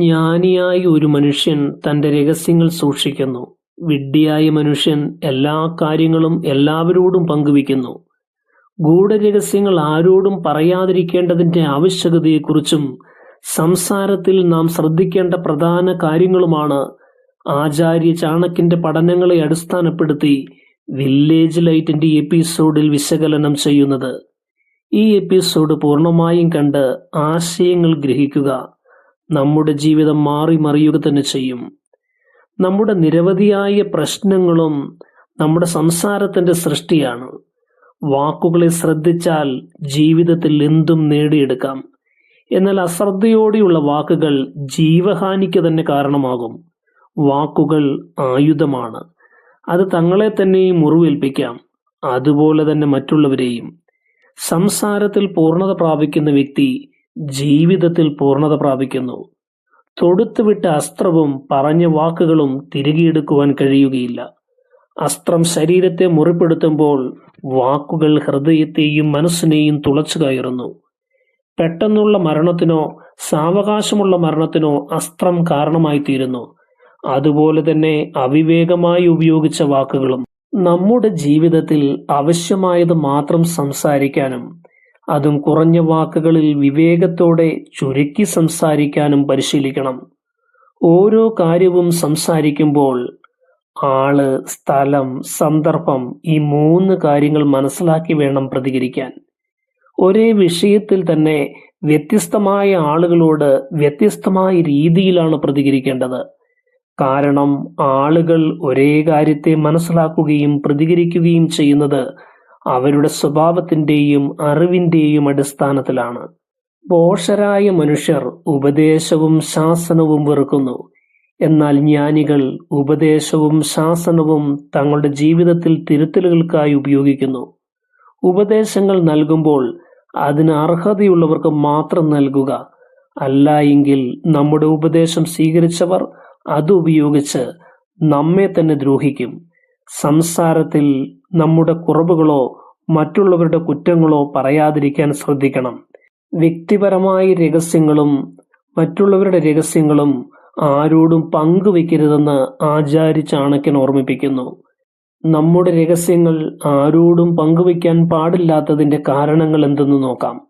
ജ്ഞാനിയായ ഒരു മനുഷ്യൻ തന്റെ രഹസ്യങ്ങൾ സൂക്ഷിക്കുന്നു. വിഡ്ഢിയായ മനുഷ്യൻ എല്ലാ കാര്യങ്ങളും എല്ലാവരോടും പങ്കുവയ്ക്കുന്നു. ഗൂഢരഹസ്യങ്ങൾ ആരോടും പറയാതിരിക്കേണ്ടതിന്റെ ആവശ്യകതയെക്കുറിച്ചും സംസാരത്തിൽ നാം ശ്രദ്ധിക്കേണ്ട പ്രധാന കാര്യങ്ങളുമാണ് ആചാര്യ ചാണക്യന്റെ പഠനങ്ങളെ അടിസ്ഥാനപ്പെടുത്തി വില്ലേജ് ലൈറ്റിന്റെ എപ്പിസോഡിൽ വിശകലനം ചെയ്യുന്നത്. ഈ എപ്പിസോഡ് പൂർണമായും കണ്ട് ആശയങ്ങൾ ഗ്രഹിക്കുക. നമ്മുടെ ജീവിതം മാറി മറിയുക തന്നെ ചെയ്യും. നമ്മുടെ നിരവധിയായ പ്രശ്നങ്ങളും നമ്മുടെ സംസാരത്തിന്റെ സൃഷ്ടിയാണ്. വാക്കുകളെ ശ്രദ്ധിച്ചാൽ ജീവിതത്തിൽ എന്തും നേടിയെടുക്കാം. എന്നാൽ അശ്രദ്ധയോടെയുള്ള വാക്കുകൾ ജീവഹാനിക്ക് തന്നെ കാരണമാകും. വാക്കുകൾ ആയുധമാണ്. അത് തങ്ങളെ തന്നെയും മുറിവേൽപ്പിക്കാം. അതുപോലെ തന്നെ മറ്റുള്ളവരെയും. സംസാരത്തിൽ പൂർണത പ്രാപിക്കുന്ന വ്യക്തി ജീവിതത്തിൽ പൂർണത പ്രാപിക്കുന്നു. തൊടുത്തുവിട്ട അസ്ത്രവും പറഞ്ഞ വാക്കുകളും തിരികെയെടുക്കുവാൻ കഴിയുകയില്ല. അസ്ത്രം ശരീരത്തെ മുറിപ്പെടുത്തുമ്പോൾ വാക്കുകൾ ഹൃദയത്തെയും മനസ്സിനെയും തുളച്ചു കയറുന്നു. പെട്ടെന്നുള്ള മരണത്തിനോ സാവകാശമുള്ള മരണത്തിനോ അസ്ത്രം കാരണമായി തീരുന്നു അതുപോലെ തന്നെ അവിവേകമായി ഉപയോഗിച്ച വാക്കുകളും. നമ്മുടെ ജീവിതത്തിൽ ആവശ്യമായത് മാത്രം സംസാരിക്കാനും അതും കുറഞ്ഞ വാക്കുകളിൽ വിവേകത്തോടെ ചുരുക്കി സംസാരിക്കാനും പരിശീലിക്കണം. ഓരോ കാര്യവും സംസാരിക്കുമ്പോൾ ആൾ സ്ഥലം സന്ദർഭം ഈ മൂന്ന് കാര്യങ്ങൾ മനസ്സിലാക്കി വേണം പ്രതികരിക്കാൻ. ഒരേ വിഷയത്തിൽ തന്നെ വ്യത്യസ്തമായ ആളുകളോട് വ്യത്യസ്തമായ രീതിയിലാണ് പ്രതികരിക്കേണ്ടത്. കാരണം ആളുകൾ ഒരേ കാര്യത്തെ മനസ്സിലാക്കുകയും പ്രതികരിക്കുകയും ചെയ്യുന്നത് അവരുടെ സ്വഭാവത്തിന്റെയും അറിവിന്റെയും അടിസ്ഥാനത്തിലാണ്. പോഷരായ മനുഷ്യർ ഉപദേശവും ശാസനവും വെറുക്കുന്നു. എന്നാൽ ജ്ഞാനികൾ ഉപദേശവും ശാസനവും തങ്ങളുടെ ജീവിതത്തിൽ തിരുത്തലുകൾക്കായി ഉപയോഗിക്കുന്നു. ഉപദേശങ്ങൾ നൽകുമ്പോൾ അതിന് അർഹതയുള്ളവർക്ക് മാത്രം നൽകുക. അല്ല എങ്കിൽ നമ്മുടെ ഉപദേശം സ്വീകരിച്ചവർ അതുപയോഗിച്ച് നമ്മെ തന്നെ ദ്രോഹിക്കും. സംസാരത്തിൽ നമ്മുടെ കുറവുകളോ മറ്റുള്ളവരുടെ കുറ്റങ്ങളോ പറയാതിരിക്കാൻ ശ്രദ്ധിക്കണം. വ്യക്തിപരമായ രഹസ്യങ്ങളും മറ്റുള്ളവരുടെ രഹസ്യങ്ങളും ആരോടും പങ്കുവെക്കരുതെന്ന് ആചാര്യ ചാണക്യൻ ഓർമ്മിപ്പിക്കുന്നു. നമ്മുടെ രഹസ്യങ്ങൾ ആരോടും പങ്കുവെക്കാൻ പാടില്ലാത്തതിന്റെ കാരണങ്ങൾ എന്തെന്ന് നോക്കാം.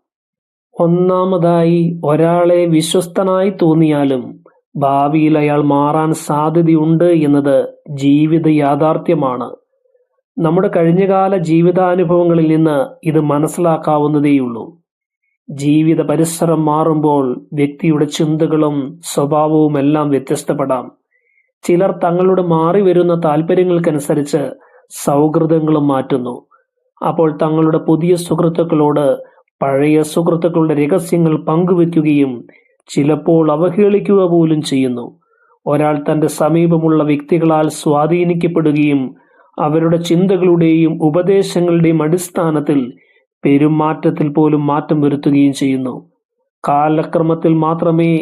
ഒന്നാമതായി ഒരാളെ വിശ്വസ്തനായി തോന്നിയാലും ഭാവിയിൽ അയാൾ മാറാൻ സാധ്യതയുണ്ട് എന്നത് ജീവിത യാഥാർത്ഥ്യമാണ്. നമ്മുടെ കഴിഞ്ഞകാല ജീവിതാനുഭവങ്ങളിൽ നിന്ന് ഇത് മനസ്സിലാക്കാവുന്നതേയുള്ളൂ. ജീവിത പരിസരം മാറുമ്പോൾ വ്യക്തിയുടെ ചിന്തകളും സ്വഭാവവും എല്ലാം വ്യത്യസ്തപ്പെടാം. ചിലർ തങ്ങളുടെ മാറി വരുന്ന താല്പര്യങ്ങൾക്കനുസരിച്ച് സൗഹൃദങ്ങളും മാറ്റുന്നു. അപ്പോൾ തങ്ങളുടെ പുതിയ സുഹൃത്തുക്കളോട് പഴയ സുഹൃത്തുക്കളുടെ രഹസ്യങ്ങൾ പങ്കുവെക്കുകയും ചിലപ്പോൾ അവഹേളിക്കുക പോലും ചെയ്യുന്നു. ഒരാൾ തന്റെ സമീപമുള്ള വ്യക്തികളാൽ സ്വാധീനിക്കപ്പെടുകയും അവരുടെ ചിന്തകളുടെയും ഉപദേശങ്ങളുടെയും അടിസ്ഥാനത്തിൽ പെരുമാറ്റത്തിൽ പോലും മാറ്റം വരുത്തുകയും ചെയ്യുന്നു. കാലക്രമത്തിൽ മാത്രമേ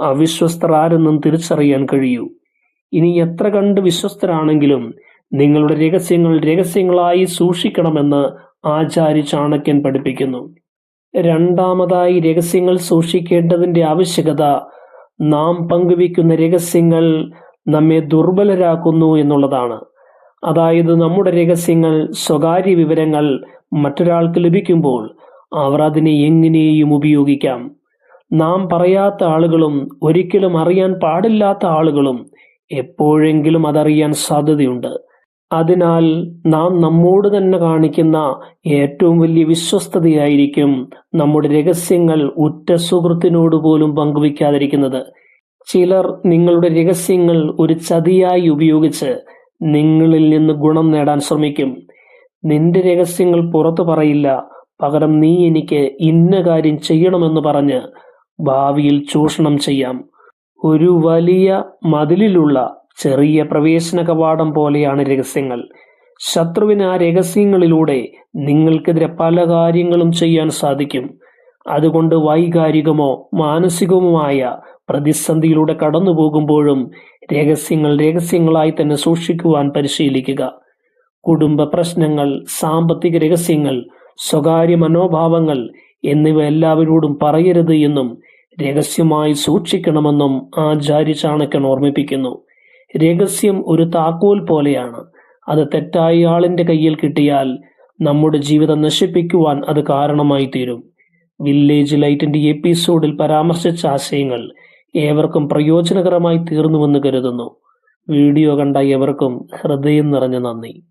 അവിശ്വസ്തർ ആരെന്നും തിരിച്ചറിയാൻ കഴിയൂ. ഇനി എത്ര കണ്ട് വിശ്വസ്തരാണെങ്കിലും നിങ്ങളുടെ രഹസ്യങ്ങൾ രഹസ്യങ്ങളായി സൂക്ഷിക്കണമെന്ന് ആചാര്യ ചാണക്യൻ പഠിപ്പിക്കുന്നു. രണ്ടാമതായി രഹസ്യങ്ങൾ സൂക്ഷിക്കേണ്ടതിന്റെ ആവശ്യകത. നാം പങ്കുവയ്ക്കുന്ന രഹസ്യങ്ങൾ നമ്മെ ദുർബലരാക്കുന്നു എന്നുള്ളതാണ്. അതായത് നമ്മുടെ രഹസ്യങ്ങൾ സ്വകാര്യ വിവരങ്ങൾ മറ്റൊരാൾക്ക് ലഭിക്കുമ്പോൾ അവർ അതിനെ എങ്ങനെയും ഉപയോഗിക്കാം. നാം പറയാത്ത ആളുകളും ഒരിക്കലും അറിയാൻ പാടില്ലാത്ത ആളുകളും എപ്പോഴെങ്കിലും അതറിയാൻ സാധ്യതയുണ്ട്. അതിനാൽ നാം നമ്മോട് തന്നെ കാണിക്കുന്ന ഏറ്റവും വലിയ വിശ്വസ്തതയായിരിക്കും നമ്മുടെ രഹസ്യങ്ങൾ ഉറ്റ സുഹൃത്തിനോട് പോലും പങ്കുവയ്ക്കാതിരിക്കുന്നത്. ചിലർ നിങ്ങളുടെ രഹസ്യങ്ങൾ ഒരു ചതിയായി ഉപയോഗിച്ച് നിങ്ങളിൽ നിന്ന് ഗുണം നേടാൻ ശ്രമിക്കും. നിന്റെ രഹസ്യങ്ങൾ പുറത്തു പറയില്ല പകരം നീ എനിക്ക് ഇന്ന കാര്യം ചെയ്യണമെന്ന് പറഞ്ഞ് ഭാവിയിൽ ചൂഷണം ചെയ്യാം. ഒരു വലിയ മതിലിലുള്ള ചെറിയ പ്രവേശന കവാടം പോലെയാണ് രഹസ്യങ്ങൾ. ശത്രുവിന് ആ രഹസ്യങ്ങളിലൂടെ നിങ്ങൾക്കെതിരെ പല കാര്യങ്ങളും ചെയ്യാൻ സാധിക്കും. അതുകൊണ്ട് വൈകാരികമോ മാനസികവുമായ പ്രതിസന്ധിയിലൂടെ കടന്നു പോകുമ്പോഴും രഹസ്യങ്ങൾ രഹസ്യങ്ങളായി തന്നെ സൂക്ഷിക്കുവാൻ പരിശീലിക്കുക. കുടുംബ പ്രശ്നങ്ങൾ സാമ്പത്തിക രഹസ്യങ്ങൾ സ്വകാര്യ മനോഭാവങ്ങൾ എന്നിവ എല്ലാവരോടും പറയരുത് എന്നും രഹസ്യമായി സൂക്ഷിക്കണമെന്നും ആചാര്യ ചാണക്യൻ ഓർമ്മിപ്പിക്കുന്നു. രഹസ്യം ഒരു താക്കോൽ പോലെയാണ്. അത് തെറ്റായ ആളിന്റെ കയ്യിൽ കിട്ടിയാൽ നമ്മുടെ ജീവിതം നശിപ്പിക്കുവാൻ അത് കാരണമായി തീരും. വില്ലേജ് ലൈറ്റിന്റെ എപ്പിസോഡിൽ പരാമർശിച്ച ആശയങ്ങൾ ഏവർക്കും പ്രയോജനകരമായി തീർന്നുവെന്ന് കരുതുന്നു. വീഡിയോ കണ്ട ഏവർക്കും ഹൃദയം നിറഞ്ഞ നന്ദി.